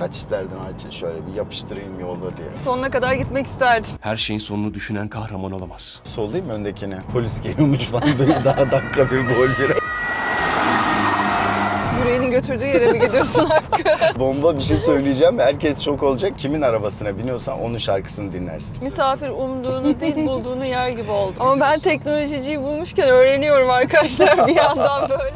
Kaç isterdin Ayça şöyle bir yapıştırayım yolda diye. Sonuna kadar gitmek isterdim. Her şeyin sonunu düşünen kahraman olamaz. Sollayayım mı öndekine? Polis geliyormuş falan böyle daha dakika bir gol bir. Yüreğinin götürdüğü yere mi gidiyorsun Hakkı? Bomba bir şey söyleyeceğim herkes şok olacak. Kimin arabasına biniyorsan onun şarkısını dinlersin. Misafir umduğunu değil bulduğunu yer gibi oldu. Ama ben teknolojiciyi bulmuşken öğreniyorum arkadaşlar bir yandan böyle.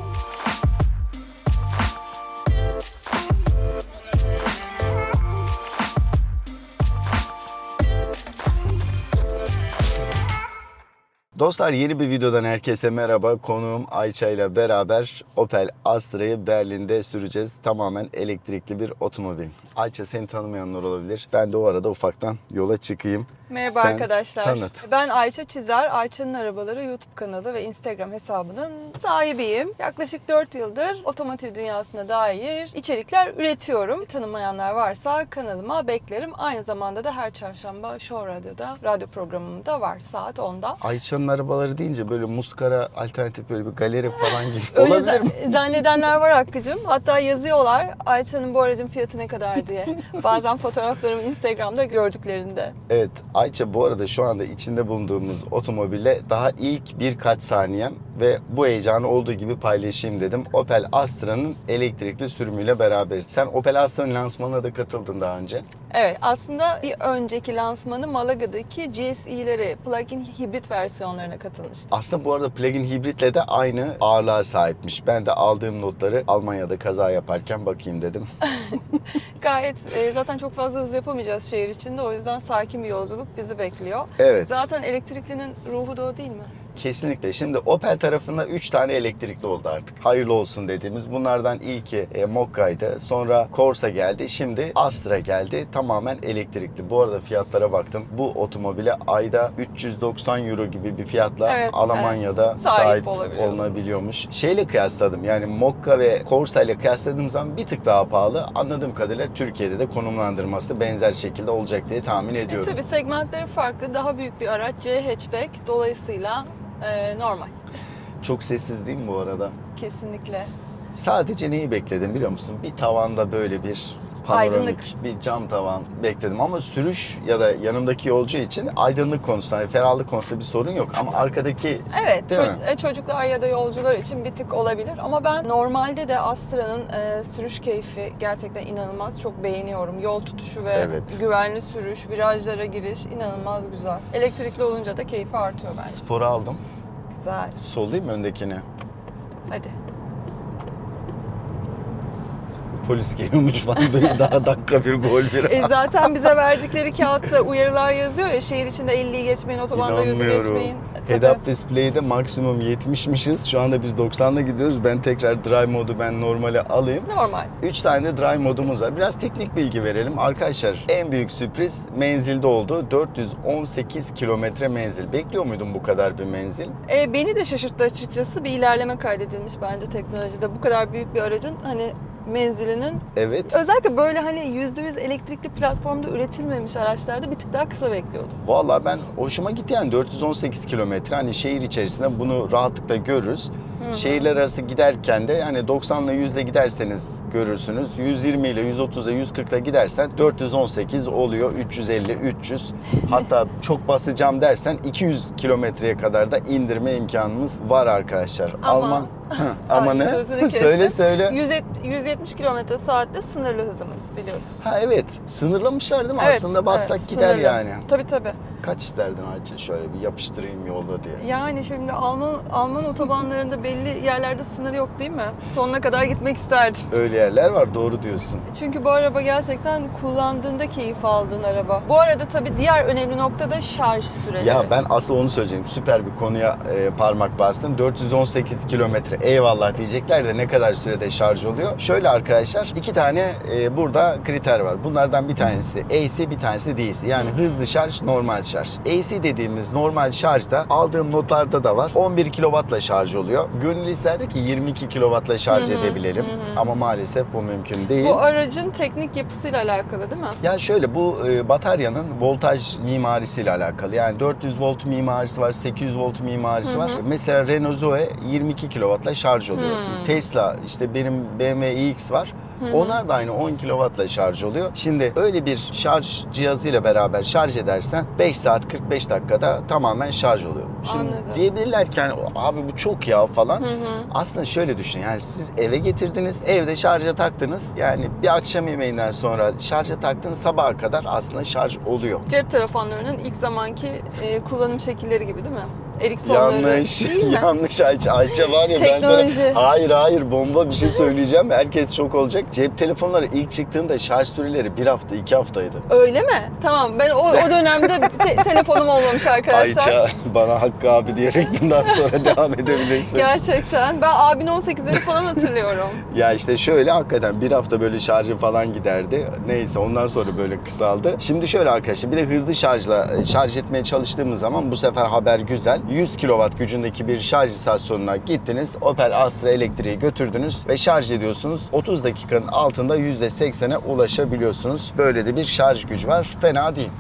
Dostlar yeni bir videodan herkese merhaba. Konuğum Ayça ile beraber Opel Astra'yı Berlin'de süreceğiz. Tamamen elektrikli bir otomobil. Ayça seni tanımayanlar olabilir. Ben de o arada ufaktan yola çıkayım. Merhaba Sen arkadaşlar. tanıt. Ben Ayça Çizer. Ayça'nın Arabaları YouTube kanalı ve Instagram hesabının sahibiyim. Yaklaşık 4 yıldır otomotiv dünyasına dair içerikler üretiyorum. Tanımayanlar varsa kanalıma beklerim. Aynı zamanda da her çarşamba Show Radyo'da radyo programımda var saat 10'da. Ayça'nın arabaları deyince böyle muskara alternatif böyle bir galeri falan gibi Öyle olabilir mi? za- zannedenler var Hakkı'cım. Hatta yazıyorlar Ayça'nın bu aracın fiyatı ne kadar diye. Bazen fotoğraflarımı Instagram'da gördüklerinde. Evet Ayça bu arada şu anda içinde bulunduğumuz otomobile daha ilk birkaç saniyem ve bu heyecanı olduğu gibi paylaşayım dedim. Opel Astra'nın elektrikli sürümüyle beraber. Sen Opel Astra'nın lansmanına da katıldın daha önce. Evet aslında bir önceki lansmanı Malaga'daki GSE'leri plug-in hibrit versiyonlarına katılmıştım. Aslında bu arada plug-in hibritle de aynı ağırlığa sahipmiş. Ben de aldığım notları Almanya'da kaza yaparken bakayım dedim. Gayet e, zaten çok fazla hız yapamayacağız şehir içinde o yüzden sakin bir yolculuk bizi bekliyor. Evet. Zaten elektriklinin ruhu da o değil mi? Kesinlikle. Şimdi Opel tarafında 3 tane elektrikli oldu artık. Hayırlı olsun dediğimiz. Bunlardan ilki e, Mokka'ydı. Sonra Corsa geldi. Şimdi Astra geldi. Tamamen elektrikli. Bu arada fiyatlara baktım. Bu otomobile ayda 390 euro gibi bir fiyatla Evet, Almanya'da evet. Sahip sahip, olunabiliyormuş. Şeyle kıyasladım. Yani Mokka ve Corsa ile kıyasladığım zaman bir tık daha pahalı. Anladığım kadarıyla Türkiye'de de konumlandırması benzer şekilde olacak diye tahmin E, ediyorum. tabii segmentleri farklı. Daha büyük bir araç C hatchback. Dolayısıyla e, normal. Çok sessiz değil mi bu arada? Kesinlikle. Sadece neyi bekledim biliyor musun? Bir tavanda böyle bir panoramik Aydınlık. bir cam tavan bekledim ama sürüş ya da yanımdaki yolcu için aydınlık konusunda, yani ferahlık konusunda bir sorun yok ama arkadaki Evet, Değil ço- mi? e, çocuklar ya da yolcular için bir tık olabilir ama ben normalde de Astra'nın e, sürüş keyfi gerçekten inanılmaz. Çok beğeniyorum. Yol tutuşu ve Evet. güvenli sürüş, virajlara giriş inanılmaz güzel. Elektrikli olunca da keyfi artıyor bence. sporu aldım. Güzel. Sollayayım mı öndekini? Hadi. Polis geliyormuş falan böyle daha dakika bir gol bir. E, zaten bize verdikleri kağıtta uyarılar yazıyor ya şehir içinde 50'yi geçmeyin, otobanda 100'ü geçmeyin. E, tabii. Head-up display'de maksimum 70'mişiz. Şu anda biz 90'la gidiyoruz. Ben tekrar drive modu ben normale alayım. Normal. 3 tane de drive modumuz var. Biraz teknik bilgi verelim. Arkadaşlar en büyük sürpriz menzilde oldu. 418 kilometre menzil. Bekliyor muydun bu kadar bir menzil? E, beni de şaşırttı açıkçası. Bir ilerleme kaydedilmiş bence teknolojide. Bu kadar büyük bir aracın hani menzilinin Evet. özellikle böyle hani %100 elektrikli platformda üretilmemiş araçlarda bir tık daha kısa bekliyordum. Vallahi ben hoşuma gitti yani 418 kilometre. Hani şehir içerisinde bunu rahatlıkla görürüz. Şehirler arası giderken de yani 90 ile 100 ile giderseniz görürsünüz. 120 ile 130 ile 140 ile gidersen 418 oluyor. 350, 300. Hatta çok basacağım dersen 200 kilometreye kadar da indirme imkanımız var arkadaşlar. Ama- Alman ama Ay, ne? kestim. söyle söyle. 170 170 km saatte sınırlı hızımız biliyorsun. Ha evet. Sınırlamışlar değil mi? Aslında bassak evet, gider sınırlı. yani. Tabii tabii. Kaç isterdin Ayça şöyle bir yapıştırayım yolda diye. Yani şimdi Alman Alman otobanlarında belli yerlerde sınır yok değil mi? Sonuna kadar gitmek isterdim. Öyle yerler var doğru diyorsun. Çünkü bu araba gerçekten kullandığında keyif aldığın araba. Bu arada tabii diğer önemli nokta da şarj süreleri. Ya ben asıl onu söyleyeceğim. Süper bir konuya e, parmak bastın. 418 kilometre eyvallah diyecekler de ne kadar sürede şarj oluyor? Şöyle arkadaşlar iki tane e, burada kriter var. Bunlardan bir tanesi AC bir tanesi DC. Yani hızlı şarj normal şarj. AC dediğimiz normal şarjda aldığım notlarda da var. 11 kW'la şarj oluyor. Gönül isterdi ki 22 kW'la şarj Hı hı, edebilelim. hı hı. Ama maalesef bu mümkün değil. Bu aracın teknik yapısıyla alakalı değil mi? Ya şöyle bu e, bataryanın voltaj mimarisiyle alakalı. Yani 400 volt mimarisi var, 800 volt mimarisi var. Mesela Renault Zoe 22 kW'la şarj oluyor. Hmm. Tesla işte benim BMW iX var. Onlar da aynı 10 kW'la şarj oluyor. Şimdi öyle bir şarj cihazıyla beraber şarj edersen 5 saat 45 dakikada tamamen şarj oluyor. Şimdi Anladım. diyebilirler ki hani, abi bu çok ya falan. Hı hı. Aslında şöyle düşün yani siz eve getirdiniz, evde şarja taktınız. Yani bir akşam yemeğinden sonra şarja taktınız sabaha kadar aslında şarj oluyor. Cep telefonlarının ilk zamanki e, kullanım şekilleri gibi değil mi? Eriksonları. Yanlış, Değil mi? yanlış Ayça. Ayça var ya ben Teknoloji. sana hayır hayır bomba bir şey söyleyeceğim. Herkes şok olacak. Cep telefonları ilk çıktığında şarj süreleri bir hafta iki haftaydı. Öyle mi? Tamam ben o, o dönemde te- telefonum olmamış arkadaşlar. Ayça bana Hakkı abi diyerek bundan sonra devam edebilirsin. Gerçekten. Ben abin 18'leri falan hatırlıyorum. Ya işte şöyle hakikaten bir hafta böyle şarjı falan giderdi. Neyse ondan sonra böyle kısaldı. Şimdi şöyle arkadaşlar bir de hızlı şarjla e, şarj etmeye çalıştığımız zaman bu sefer haber güzel. 100 kW gücündeki bir şarj istasyonuna gittiniz. Opel Astra elektriği götürdünüz ve şarj ediyorsunuz. 30 dakikanın altında %80'e ulaşabiliyorsunuz. Böyle de bir şarj gücü var. Fena değil.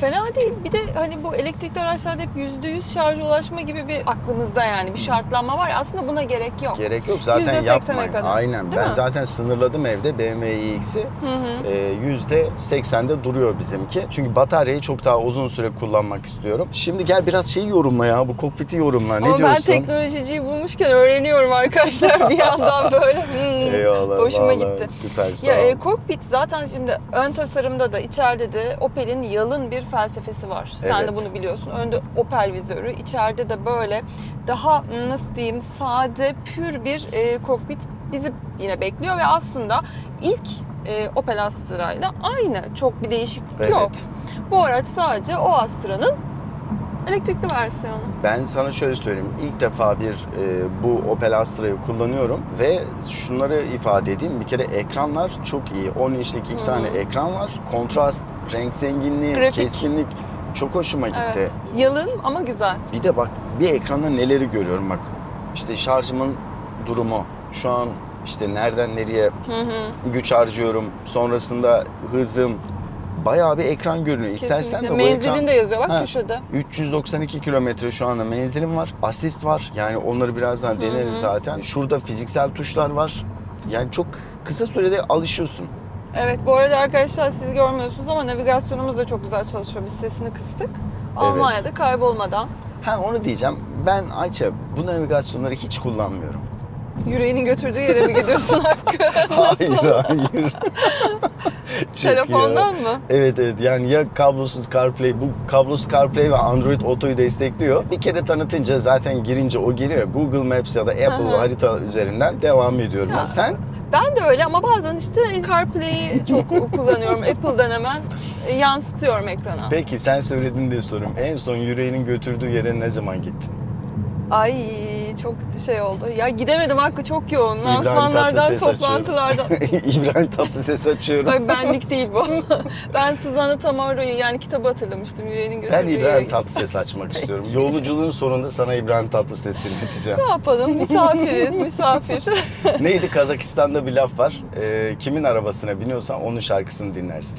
Fena değil. Bir de hani bu elektrikli araçlarda hep %100 şarja ulaşma gibi bir aklımızda yani bir şartlanma var. Aslında buna gerek yok. Gerek yok zaten %80'e yapmayın. kadar. Aynen. Değil ben mi? zaten sınırladım evde BMW iX'i. Ee, %80'de duruyor bizimki. Çünkü bataryayı çok daha uzun süre kullanmak istiyorum. Şimdi gel biraz şeyi yorumla ya. Bu kokpiti yorumla. Ne Ama ben diyorsun? teknolojiciyi bulmuşken öğreniyorum arkadaşlar bir yandan böyle. Hmm. Eyvallah. Hoşuma vallahi gitti. Süper sağ Ya e, kokpit zaten şimdi ön tasarımda da içeride de Opel'in yalın bir felsefesi var. Sen Evet. de bunu biliyorsun. Önde Opel vizörü, içeride de böyle daha m, nasıl diyeyim sade, pür bir e, kokpit bizi yine bekliyor ve aslında ilk e, Opel Astra ile aynı. Çok bir değişiklik Evet. yok. Bu araç sadece o Astra'nın elektrikli versiyonu. Ben sana şöyle söyleyeyim. İlk defa bir e, bu Opel Astra'yı kullanıyorum ve şunları ifade edeyim. Bir kere ekranlar çok iyi. 10 inçlik iki Hı. tane ekran var. Kontrast, renk zenginliği, Grafik. keskinlik çok hoşuma gitti. Evet. Yalın ama güzel. Bir de bak bir ekranda neleri görüyorum bak. İşte şarjımın durumu. Şu an işte nereden nereye Hı hı. güç harcıyorum. Sonrasında hızım. Bayağı bir ekran görünüyor. İstersen Kesinlikle. de bu Menzilin ekran de yazıyor bak Ha. köşede. 392 kilometre şu anda menzilim var. Asist var. Yani onları birazdan deneriz hı. zaten. Şurada fiziksel tuşlar var. Yani çok kısa sürede alışıyorsun. Evet bu arada arkadaşlar siz görmüyorsunuz ama navigasyonumuz da çok güzel çalışıyor. Biz sesini kıstık. Almanya'da kaybolmadan Ha onu diyeceğim. Ben Ayça bu navigasyonları hiç kullanmıyorum. Yüreğinin götürdüğü yere mi gidiyorsun Hakkı? hayır hayır. Telefondan ya. mı? Evet evet yani ya kablosuz CarPlay bu kablosuz CarPlay ve Android Auto'yu destekliyor. Bir kere tanıtınca zaten girince o geliyor. Google Maps ya da Apple harita üzerinden devam ediyorum. Ya. Sen Ben de öyle ama bazen işte CarPlay'i çok kullanıyorum. Apple'dan hemen yansıtıyorum ekrana. peki sen söyledin diye sorayım. En son yüreğinin götürdüğü yere ne zaman gittin? Ay çok şey oldu. Ya gidemedim Hakkı çok yoğun. İbrahim Lansmanlardan, Tatlıses toplantılardan. İbrahim Tatlıses açıyorum. Ay benlik değil bu. ben Suzan'ı Tamaro'yu yani kitabı hatırlamıştım. Yüreğinin götürdüğü Ben İbrahim. Tatlıses açmak istiyorum. Yolculuğun sonunda sana İbrahim Tatlıses dinleteceğim. Ne yapalım? Misafiriz, misafir. Neydi Kazakistan'da bir laf var. Ee, kimin arabasına biniyorsan onun şarkısını dinlersin.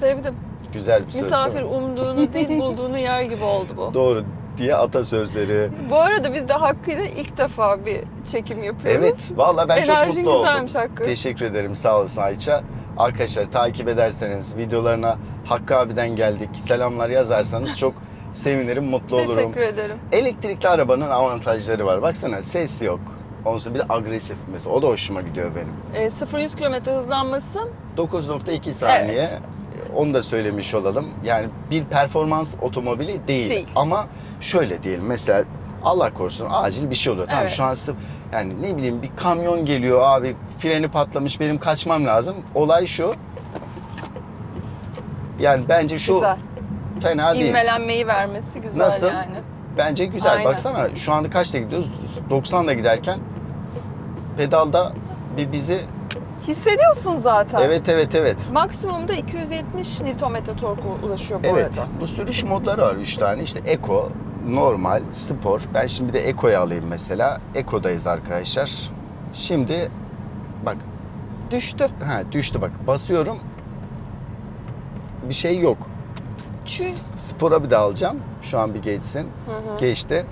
Sevdim. Güzel bir söz. Misafir umduğunu değil bulduğunu yer gibi oldu bu. Doğru diye atasözleri. Bu arada biz de Hakkı'yla ilk defa bir çekim yapıyoruz. Evet, vallahi ben çok Enerjin mutlu oldum. güzelmiş Hakkı. Teşekkür ederim, sağ olasın Ayça. Arkadaşlar takip ederseniz, videolarına Hakkı abiden geldik, selamlar yazarsanız çok sevinirim, mutlu olurum. Teşekkür ederim. Elektrikli arabanın avantajları var. Baksana ses yok. Ondan bir de agresif mesela. O da hoşuma gidiyor benim. E, 0-100 km hızlanması 9.2 saniye. Evet. Onu da söylemiş olalım. Yani bir performans otomobili değil. Değil. Ama şöyle diyelim mesela Allah korusun acil bir şey oluyor. Tamam Evet. şu an sırf- yani ne bileyim bir kamyon geliyor abi freni patlamış benim kaçmam lazım. Olay şu. Yani bence şu güzel. fena değil. İvmelenmeyi vermesi güzel Nasıl? yani. Bence güzel. Aynen. Baksana şu anda kaçta gidiyoruz? 90'da giderken pedalda bir bizi Hissediyorsun zaten. evet evet evet. Maksimumda 270 Nm torku ulaşıyor bu Evet. arada. Bu sürüş modları var 3 tane. İşte Eco, normal, spor. Ben şimdi de Eco'yu alayım mesela. Eco'dayız arkadaşlar. Şimdi bak Düştü. ha düştü bak. Basıyorum. Bir şey yok. Çü. Spora bir de alacağım. Şu an bir geçsin. Hı hı. Geçti.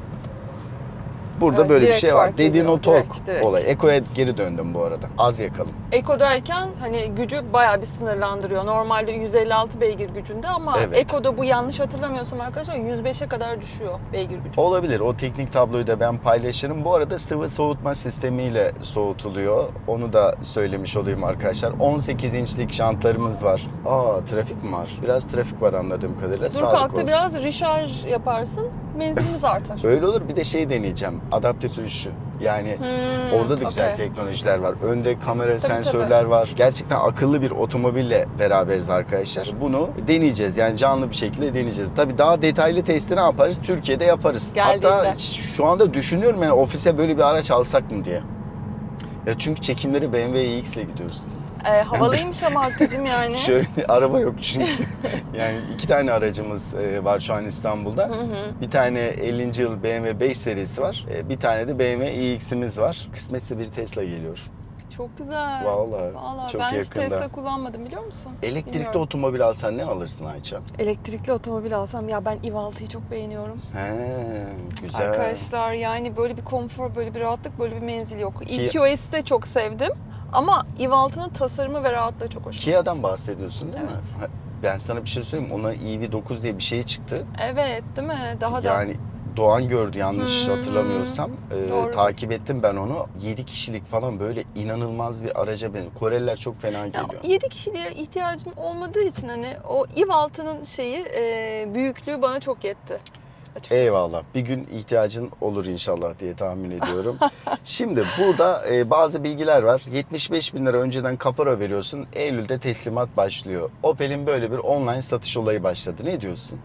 Burada Evet, böyle bir şey var. Dediğin ediyor. o tork Direkt, direkt. olay. Eco'ya geri döndüm bu arada. Az yakalım. Eko'dayken hani gücü bayağı bir sınırlandırıyor. Normalde 156 beygir gücünde ama Evet. Eko'da bu yanlış hatırlamıyorsam arkadaşlar 105'e kadar düşüyor beygir gücü. Olabilir. O teknik tabloyu da ben paylaşırım. Bu arada sıvı soğutma sistemiyle soğutuluyor. Onu da söylemiş olayım arkadaşlar. 18 inçlik jantlarımız var. Aa trafik mi var? Biraz trafik var anladığım kadarıyla. Dur Sağlık kalktı olsun. biraz recharge yaparsın menzilimiz artar. Öyle olur. Bir de şey deneyeceğim. Adaptif sürüşü. Yani Hmm, Orada da güzel okey. teknolojiler var. Önde kamera Tabii, sensörler var. Gerçekten akıllı bir otomobille beraberiz arkadaşlar. Bunu deneyeceğiz. Yani canlı bir şekilde deneyeceğiz. Tabii daha detaylı testi ne yaparız? Türkiye'de yaparız. Geldiğinde. Hatta şu anda düşünüyorum yani ofise böyle bir araç alsak mı diye. Ya çünkü çekimleri BMW iX ile gidiyoruz. Ee, havalıymış ama Hakkı'cım yani. Şöyle araba yok çünkü. yani iki tane aracımız e, var şu an İstanbul'da. Hı hı. Bir tane 50. yıl BMW 5 serisi var. E, Bir tane de BMW iX'imiz var. Kısmetse bir Tesla geliyor. Çok güzel. Vallahi, Vallahi çok ben hiç yakında. Tesla kullanmadım biliyor musun? Elektrikli Bilmiyorum. otomobil alsan ne alırsın Ayça? Elektrikli otomobil alsam ya ben EV6'yı çok beğeniyorum. He, güzel. Arkadaşlar yani böyle bir konfor, böyle bir rahatlık, böyle bir menzil yok. Ki- EQS'i de çok sevdim. Ama EV6'nın tasarımı ve rahatlığı çok hoşuma Kia'dan bahsediyorsun değil Evet. mi? Ben sana bir şey söyleyeyim. Onların EV9 diye bir şey çıktı. Evet değil mi? Daha da Yani Doğan gördü yanlış hı. hatırlamıyorsam. Ee, Doğru. takip ettim ben onu. 7 kişilik falan böyle inanılmaz bir araca benziyor. Koreliler çok fena Ya, geliyor. 7 kişiliğe ihtiyacım olmadığı için hani o EV6'nın şeyi e, büyüklüğü bana çok yetti. Açıkçası. Eyvallah. Bir gün ihtiyacın olur inşallah diye tahmin ediyorum. Şimdi burada e, bazı bilgiler var. 75 bin lira önceden kapora veriyorsun. Eylül'de teslimat başlıyor. Opel'in böyle bir online satış olayı başladı. Ne diyorsun?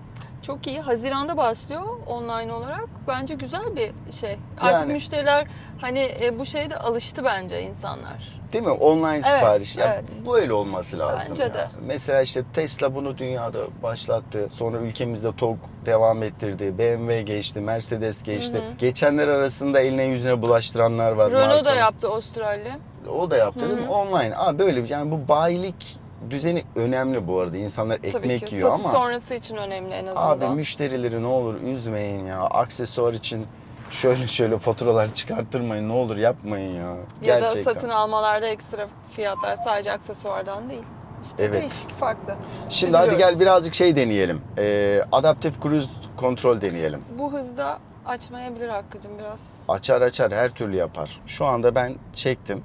Çok iyi. Haziranda başlıyor online olarak. Bence güzel bir şey. Artık Yani- müşteriler hani e, bu şeye de alıştı bence insanlar. Değil mi? Online sipariş. Ya evet. Böyle olması lazım. Bence ya. de. Mesela işte Tesla bunu dünyada başlattı. Sonra ülkemizde TOG devam ettirdi. BMW geçti, Mercedes geçti. Geçenler arasında eline yüzüne bulaştıranlar var. Renault da yaptı Avustralya. O da yaptı değil mi? Online. Aa böyle bir- yani bu bayilik düzeni önemli bu arada. İnsanlar Tabii ekmek ki. yiyor Satış ama sonrası için önemli en azından. abi müşterileri ne olur üzmeyin ya. Aksesuar için şöyle şöyle faturalar çıkarttırmayın. Ne olur yapmayın ya. ya da satın almalarda ekstra fiyatlar sadece aksesuardan değil. İşte Evet. değişik farklı. Şimdi hadi gel birazcık şey deneyelim. Ee, adaptif cruise kontrol deneyelim. Bu hızda açmayabilir Hakkı'cım biraz. Açar açar her türlü yapar. Şu anda ben çektim.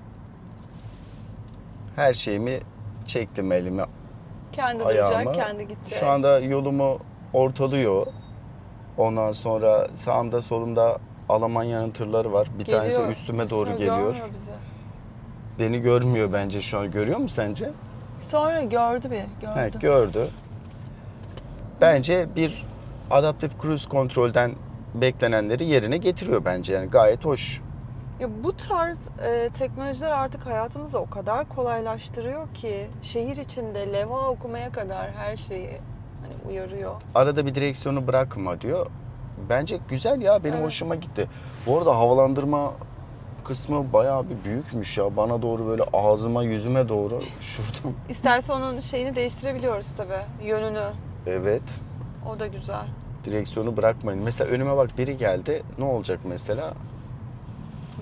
Her şeyimi çektim elime. Kendi Ayağıma. duracak, kendi gidecek. Şu anda yolumu ortalıyor. Ondan sonra sağımda solumda Almanya'nın tırları var. Bir tanesi Geliyor. üstüme doğru geliyor. görmüyor bizi. Beni görmüyor bence şu an. Görüyor mu sence? Sonra gördü bir, gördü. Evet gördü. Bence bir adaptif cruise kontrolden beklenenleri yerine getiriyor bence yani gayet hoş. Ya bu tarz e, teknolojiler artık hayatımızı o kadar kolaylaştırıyor ki şehir içinde leva okumaya kadar her şeyi hani uyarıyor. Arada bir direksiyonu bırakma diyor. Bence güzel ya benim Evet. hoşuma gitti. Bu arada havalandırma kısmı bayağı bir büyükmüş ya. Bana doğru böyle ağzıma yüzüme doğru şuradan. İsterse onun şeyini değiştirebiliyoruz tabii, yönünü. Evet. O da güzel. Direksiyonu bırakmayın. Mesela önüme bak biri geldi. Ne olacak mesela?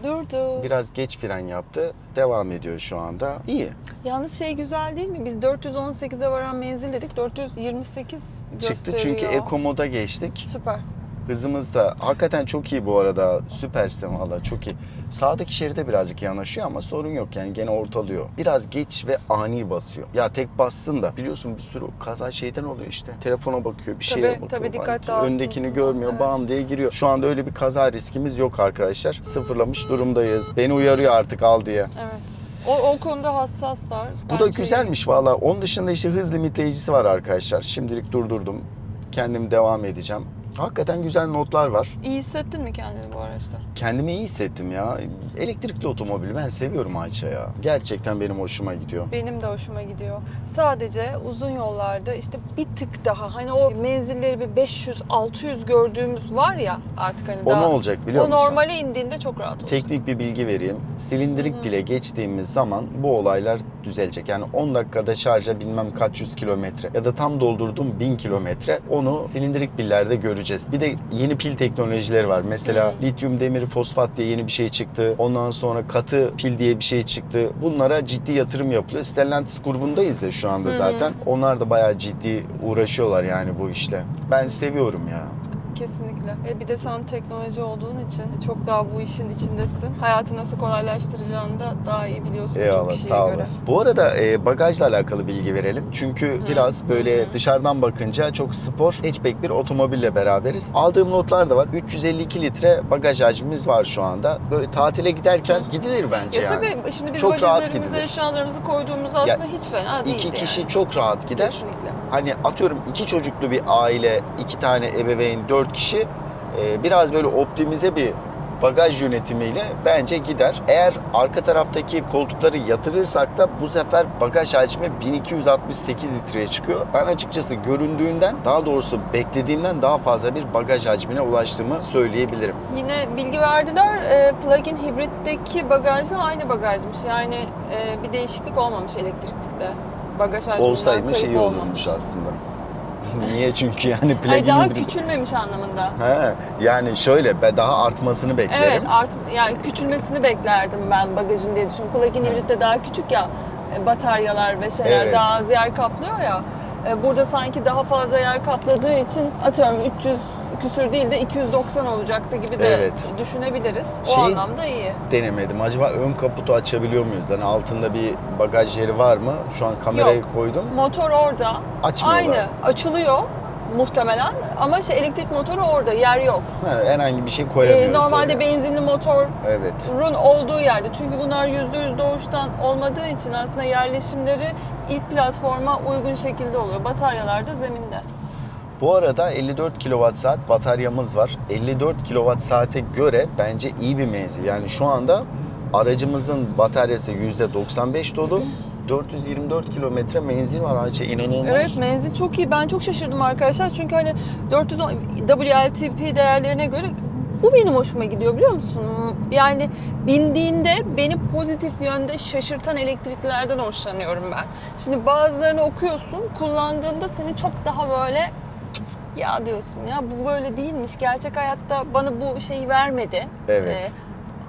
Durdu. Biraz geç fren yaptı. Devam ediyor şu anda. İyi. Yalnız şey güzel değil mi? Biz 418'e varan menzil dedik. 428 Çıktı gösteriyor. çünkü Eco moda geçtik. Süper. Hızımız da hakikaten çok iyi bu arada. Süpersin valla çok iyi. Sağdaki şeride birazcık yanaşıyor ama sorun yok yani gene ortalıyor. Biraz geç ve ani basıyor. Ya tek bassın da biliyorsun bir sürü kaza şeyden oluyor işte. Telefona bakıyor bir şeye Tabii, bakıyor. tabii, falan. dikkat dağıtma. Öndekini görmüyor Evet. bam diye giriyor. Şu anda öyle bir kaza riskimiz yok arkadaşlar. Sıfırlamış durumdayız. Beni uyarıyor artık al diye. Evet. O, o konuda hassaslar. Bu da güzelmiş valla. Onun dışında işte hız limitleyicisi var arkadaşlar. Şimdilik durdurdum. Kendim devam edeceğim. Hakikaten güzel notlar var. iyi. Hissettin mi kendini bu araçta? Kendimi iyi hissettim ya. Elektrikli otomobil ben seviyorum Ayça ya. Gerçekten benim hoşuma gidiyor. Benim de hoşuma gidiyor. Sadece uzun yollarda işte bir tık daha hani o menzilleri bir 500-600 gördüğümüz var ya artık hani O daha. ne olacak biliyor o musun? normale indiğinde çok rahat olacak. Teknik bir bilgi vereyim. Silindirik pile geçtiğimiz zaman bu olaylar düzelecek. Yani 10 dakikada şarja bilmem kaç yüz kilometre ya da tam doldurduğum 1000 kilometre onu silindirik pillerde göreceğiz. Bir de yeni pil teknolojileri var. Mesela Hmm. lityum demir fosfat diye yeni bir şey çıktı. Ondan sonra katı pil diye bir şey çıktı. Bunlara ciddi yatırım yapılıyor. Stellantis grubundayız ya şu anda zaten. Onlar da bayağı ciddi uğraşıyorlar yani bu işle. Ben seviyorum ya. Kesinlikle. E bir de sen teknoloji olduğun için çok daha bu işin içindesin. Hayatı nasıl kolaylaştıracağını da daha iyi biliyorsun Eyvallah kişiye sağ göre. olasın. Bu arada e, bagajla alakalı bilgi verelim. Çünkü biraz böyle hı. dışarıdan bakınca çok spor hatchback bir otomobille beraberiz. Aldığım notlar da var. 352 litre bagaj hacmimiz var şu anda. Böyle tatile giderken gidilir bence Ya yani. tabii şimdi biz Çok gidilir. eşyalarımızı koyduğumuz aslında hiç fena değil. İki kişi çok rahat gider. Kesinlikle. Hani atıyorum iki çocuklu bir aile, iki tane ebeveyn, dört kişi e, biraz böyle optimize bir bagaj yönetimiyle bence gider. Eğer arka taraftaki koltukları yatırırsak da bu sefer bagaj hacmi 1268 litreye çıkıyor. Ben açıkçası göründüğünden daha doğrusu beklediğimden daha fazla bir bagaj hacmine ulaştığımı söyleyebilirim. Yine bilgi verdiler. E, plug-in hibritteki bagajla aynı bagajmış. Yani e, bir değişiklik olmamış elektriklikte. Bagaj hacminden Olsaymış kayıp iyi olmamış. olurmuş aslında. Niye? Çünkü yani plug-in Hayır, daha hibrit- küçülmemiş anlamında. He, yani şöyle ben daha artmasını beklerim. Evet, art yani küçülmesini beklerdim ben bagajın diye düşünüyorum. Plug-in hibritte daha küçük ya e, bataryalar ve şeyler Evet. daha az yer kaplıyor ya. E, Burada sanki daha fazla yer kapladığı için atıyorum 300 küsür değil de 290 olacaktı gibi de Evet. düşünebiliriz. O Şey- anlamda iyi. denemedim. Acaba ön kaputu açabiliyor muyuz? Yani altında bir bagaj yeri var mı? Şu an kamerayı Yok. koydum. Motor orada. Açmıyorlar. Aynı. Açılıyor muhtemelen ama şey elektrik motoru orada. Yer yok. Ha, herhangi bir şey E, koyamıyoruz. normalde oraya. benzinli motor Evet. run olduğu yerde. Çünkü bunlar %100 doğuştan olmadığı için aslında yerleşimleri ilk platforma uygun şekilde oluyor. Bataryalar da zeminde. Bu arada 54 kWh bataryamız var. 54 kWh'e göre bence iyi bir menzil. Yani şu anda aracımızın bataryası %95 dolu. 424 kilometre menzil var Ayça inanılmaz. Evet menzil çok iyi. Ben çok şaşırdım arkadaşlar. Çünkü hani 410 WLTP değerlerine göre bu benim hoşuma gidiyor biliyor musun? Yani bindiğinde beni pozitif yönde şaşırtan elektriklerden hoşlanıyorum ben. Şimdi bazılarını okuyorsun, kullandığında seni çok daha böyle ya diyorsun ya bu böyle değilmiş. Gerçek hayatta bana bu şeyi vermedi. Evet. Ee,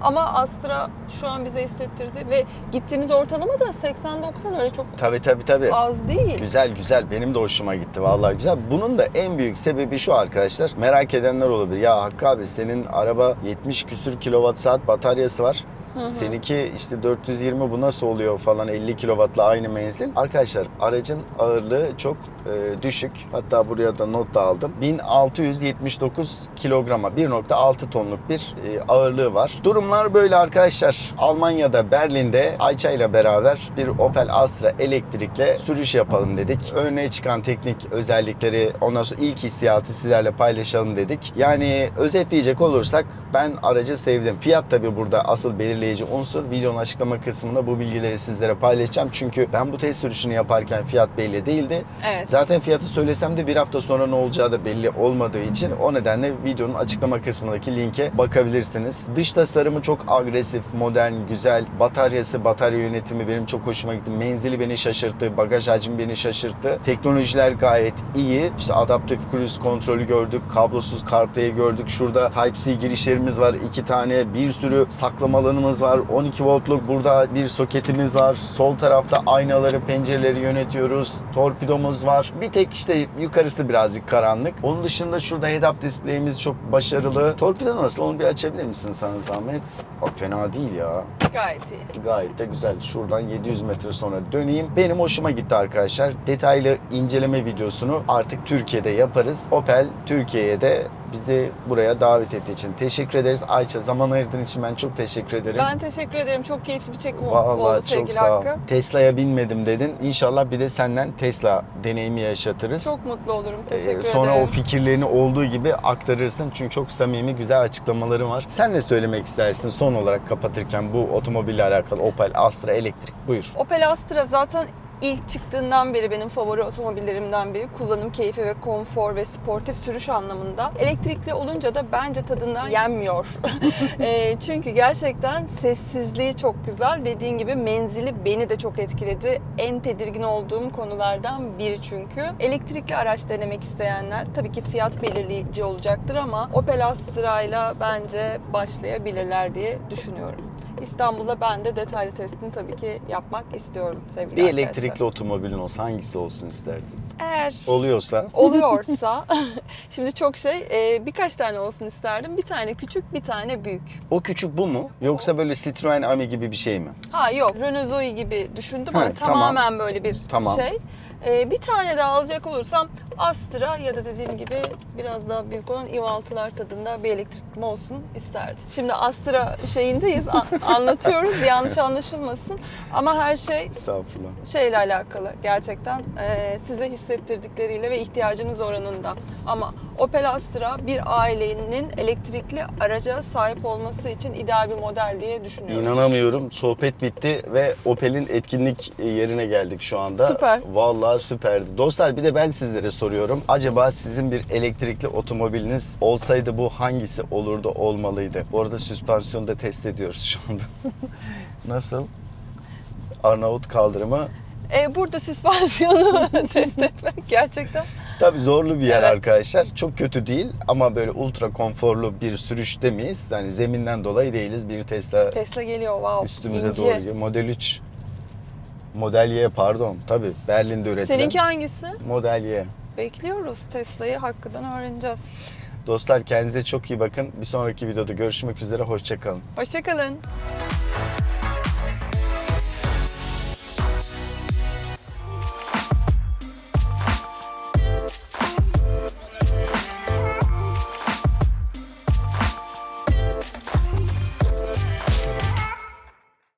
ama Astra şu an bize hissettirdi ve gittiğimiz ortalama da 80-90 öyle çok Tabii tabii tabii. az değil. Güzel güzel benim de hoşuma gitti vallahi güzel. Bunun da en büyük sebebi şu arkadaşlar. Merak edenler olabilir. Ya Hakkı abi senin araba 70 küsür kilowatt saat bataryası var. Hı hı. Seninki işte 420 bu nasıl oluyor falan 50 kilowattla aynı menzil. Arkadaşlar aracın ağırlığı çok e, düşük. Hatta buraya da not da aldım. 1679 kilograma 1.6 tonluk bir e, ağırlığı var. Durumlar böyle arkadaşlar. Almanya'da Berlin'de Ayça ile beraber bir Opel Astra elektrikle sürüş yapalım dedik. Öne çıkan teknik özellikleri ondan sonra ilk hissiyatı sizlerle paylaşalım dedik. Yani özetleyecek olursak ben aracı sevdim. Fiyat tabi burada asıl belirleyici unsur. Videonun açıklama kısmında bu bilgileri sizlere paylaşacağım. Çünkü ben bu test sürüşünü yaparken fiyat belli değildi. Evet. Zaten fiyatı söylesem de bir hafta sonra ne olacağı da belli olmadığı için o nedenle videonun açıklama kısmındaki linke bakabilirsiniz. Dış tasarımı çok agresif, modern, güzel. Bataryası, batarya yönetimi benim çok hoşuma gitti. Menzili beni şaşırttı, bagaj hacmi beni şaşırttı. Teknolojiler gayet iyi. İşte adaptif cruise kontrolü gördük, kablosuz CarPlay'i gördük. Şurada Type-C girişlerimiz var. iki tane bir sürü saklama alanımız var. 12 voltluk burada bir soketimiz var. Sol tarafta aynaları, pencereleri yönetiyoruz. Torpidomuz var. Bir tek işte yukarısı birazcık karanlık. Onun dışında şurada head-up display'imiz çok başarılı. Torpido nasıl? Onu bir açabilir misin sana zahmet? O fena değil ya. Gayet iyi. Gayet de güzel. Şuradan 700 metre sonra döneyim. Benim hoşuma gitti arkadaşlar. Detaylı inceleme videosunu artık Türkiye'de yaparız. Opel Türkiye'ye de bizi buraya davet ettiği için teşekkür ederiz. Ayça zaman ayırdığın için ben çok teşekkür ederim. Ben teşekkür ederim. Çok keyifli bir çekim oldu Vallahi çok sevgili sağ ol. Hakkı. Tesla'ya binmedim dedin. İnşallah bir de senden Tesla deneyimi yaşatırız. Çok mutlu olurum. Ee, Teşekkür Sonra ederim. o fikirlerini olduğu gibi aktarırsın. Çünkü çok samimi, güzel açıklamaların var. Sen ne söylemek istersin son olarak kapatırken bu otomobille alakalı Opel Astra elektrik? Buyur. Opel Astra zaten ilk çıktığından beri benim favori otomobillerimden biri. Kullanım keyfi ve konfor ve sportif sürüş anlamında. Elektrikli olunca da bence tadından yenmiyor. E, çünkü gerçekten sessizliği çok güzel. Dediğin gibi menzili beni de çok etkiledi. En tedirgin olduğum konulardan biri çünkü. Elektrikli araç denemek isteyenler tabii ki fiyat belirleyici olacaktır ama Opel Astra ile bence başlayabilirler diye düşünüyorum. İstanbul'da ben de detaylı testini tabii ki yapmak istiyorum sevgili Bir arkadaşlar. elektrikli otomobilin olsa hangisi olsun isterdin? Eğer Oluyorsa oluyorsa şimdi çok şey e, birkaç tane olsun isterdim. Bir tane küçük bir tane büyük. o küçük bu mu? Yoksa böyle Citroen Ami gibi bir şey mi? Ha yok Renault Zoe gibi düşündüm Ha, ama tamam. tamamen böyle bir Tamam. şey. Ee, bir tane daha alacak olursam Astra ya da dediğim gibi biraz daha büyük olan i6'lar tadında bir elektrikli olsun isterdim. Şimdi Astra şeyindeyiz anlatıyoruz yanlış anlaşılmasın ama her şey şeyle alakalı gerçekten e, size hissettirdikleriyle ve ihtiyacınız oranında. Ama Opel Astra bir ailenin elektrikli araca sahip olması için ideal bir model diye düşünüyorum. İnanamıyorum. Sohbet bitti ve Opel'in etkinlik yerine geldik şu anda. Süper. Vallahi süperdi. Dostlar bir de ben sizlere soruyorum. Acaba sizin bir elektrikli otomobiliniz olsaydı bu hangisi olurdu olmalıydı? Bu arada süspansiyonu da test ediyoruz şu anda. Nasıl? Arnavut kaldırımı. E, burada süspansiyonu test etmek gerçekten Tabii zorlu bir yer Evet. arkadaşlar. Çok kötü değil ama böyle ultra konforlu bir sürüş demeyiz. Yani zeminden dolayı değiliz. Bir Tesla Tesla geliyor wow. üstümüze ince. doğru geliyor. Model 3. Model Y pardon. Tabii Berlin'de üretilen. Seninki hangisi? Model Y. Bekliyoruz Tesla'yı hakkından öğreneceğiz. Dostlar kendinize çok iyi bakın. Bir sonraki videoda görüşmek üzere. Hoşçakalın. Hoşçakalın.